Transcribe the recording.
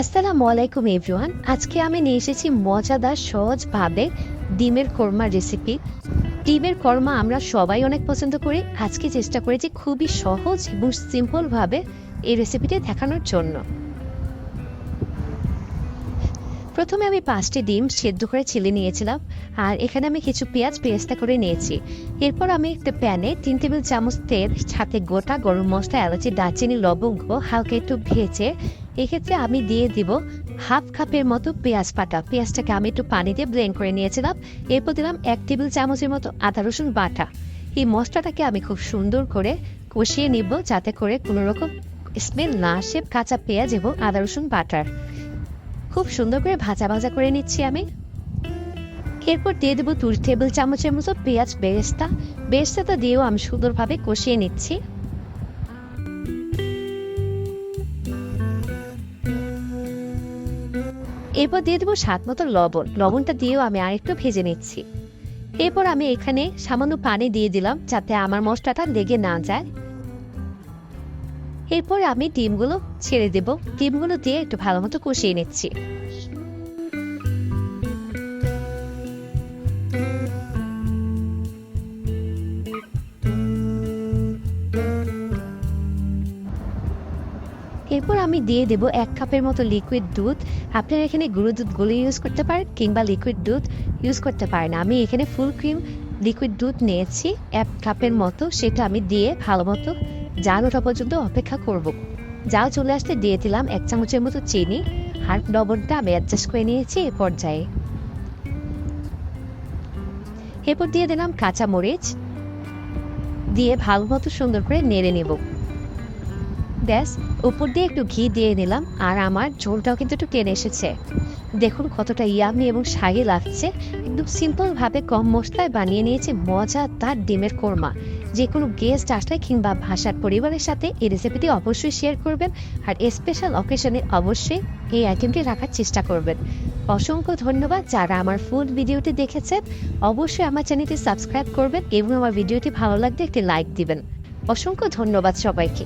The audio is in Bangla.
আসসালামু আলাইকুম, এভরিওয়ান। আজকে আমি নিয়ে এসেছি মজাদার, সহজভাবে ডিমের কোরমা রেসিপি। ডিমের কোরমা আমরা সবাই অনেক পছন্দ করি। আজকে চেষ্টা করেছি খুবই সহজ এবং সিম্পলভাবে এই রেসিপিটি দেখানোর জন্য। প্রথমে আমি পাঁচটি ডিম সেদ্ধ করে ছিলে নিয়েছিলাম, আর এখানে আমি কিছু পেঁয়াজ পেস্তা করে নিয়েছি। এরপর আমি একটা প্যানে তিন টেবিল চামচ তেল, সাথে গোটা গরম মশলা, এলাচি, দারচিনি, লবঙ্গ হালকা একটু ভেজে এক্ষেত্রে আমি দিয়ে দিব হাফ কাপের মতো পেঁয়াজ পাতা পেঁয়াজটাকে আমি একটু পানি দিয়ে ব্লেন্ড করে নিয়েছিলাম। এরপর দিলাম এক টেবিল চামচের মতো আদা রসুন বাটা। এই মশলাটাকে আমি খুব সুন্দর করে কষিয়ে নিব যাতে করে কোনো রকম স্মেল না আসে কাঁচা পেঁয়াজ এবং আদা রসুন বাটার। খুব সুন্দর করে ভাজা ভাজা করে নিচ্ছি আমি। এরপর দিয়ে দেবো দুই টেবিল চামচের মতো পেঁয়াজ বেরেস্তা। বেরেস্তাটা দিয়েও আমি সুন্দরভাবে কষিয়ে নিচ্ছি। এরপর দিয়ে দেবো স্বাদ মতো লবণ। লবণটা দিয়েও আমি আরেকটু ভেজে নিচ্ছি। এরপর আমি এখানে সামান্য পানি দিয়ে দিলাম যাতে আমার মশলাটা লেগে না যায়। এরপর আমি ডিমগুলো ছেড়ে দেব। ডিমগুলো দিয়ে একটু ভালো মতো কষিয়ে নিচ্ছি। এরপর আমি দিয়ে দেব এক কাপের মতো লিকুইড দুধ। আপনারা এখানে গুঁড়ো দুধগুলো ইউজ করতে পারেন কিংবা লিকুইড দুধ ইউজ করতে পারেন। আমি এখানে ফুল ক্রিম লিকুইড দুধ নিয়েছি, এক কাপের মতো। সেটা আমি দিয়ে ভালো মতো জাল ওঠা পর্যন্ত অপেক্ষা করব। জাল চলে আসতে দিয়ে দিলাম এক চামচের মতো চিনি আর লবণটা আমি অ্যাডজাস্ট করে নিয়েছি এ পর্যায়ে। এরপর দিয়ে দিলাম কাঁচা মরিচ দিয়ে ভালো মতো সুন্দর করে নেড়ে নেব। ব্যাস, উপর দিয়ে একটু ঘি দিয়ে নিলাম, আর আমার ঝোলটাও কিন্তু একটু টেনে এসেছে। দেখুন কতটা ইয়ামি এবং শাহি লাগছে। একদম সিম্পলভাবে কম মশলায় বানিয়ে নিয়েছি মজা তার ডিমের কোরমা। যে কোনো গেস্ট আসলে কিংবা ভাষার পরিবারের সাথে এই রেসিপিটি অবশ্যই শেয়ার করবেন, আর স্পেশাল অকেশনে অবশ্যই এই আইটেমটি রাখার চেষ্টা করবেন। অসংখ্য ধন্যবাদ যারা আমার ফুড ভিডিওটি দেখেছেন। অবশ্যই আমার চ্যানেলটি সাবস্ক্রাইব করবেন এবং আমার ভিডিওটি ভালো লাগলে একটি লাইক দিবেন। অসংখ্য ধন্যবাদ সবাইকে।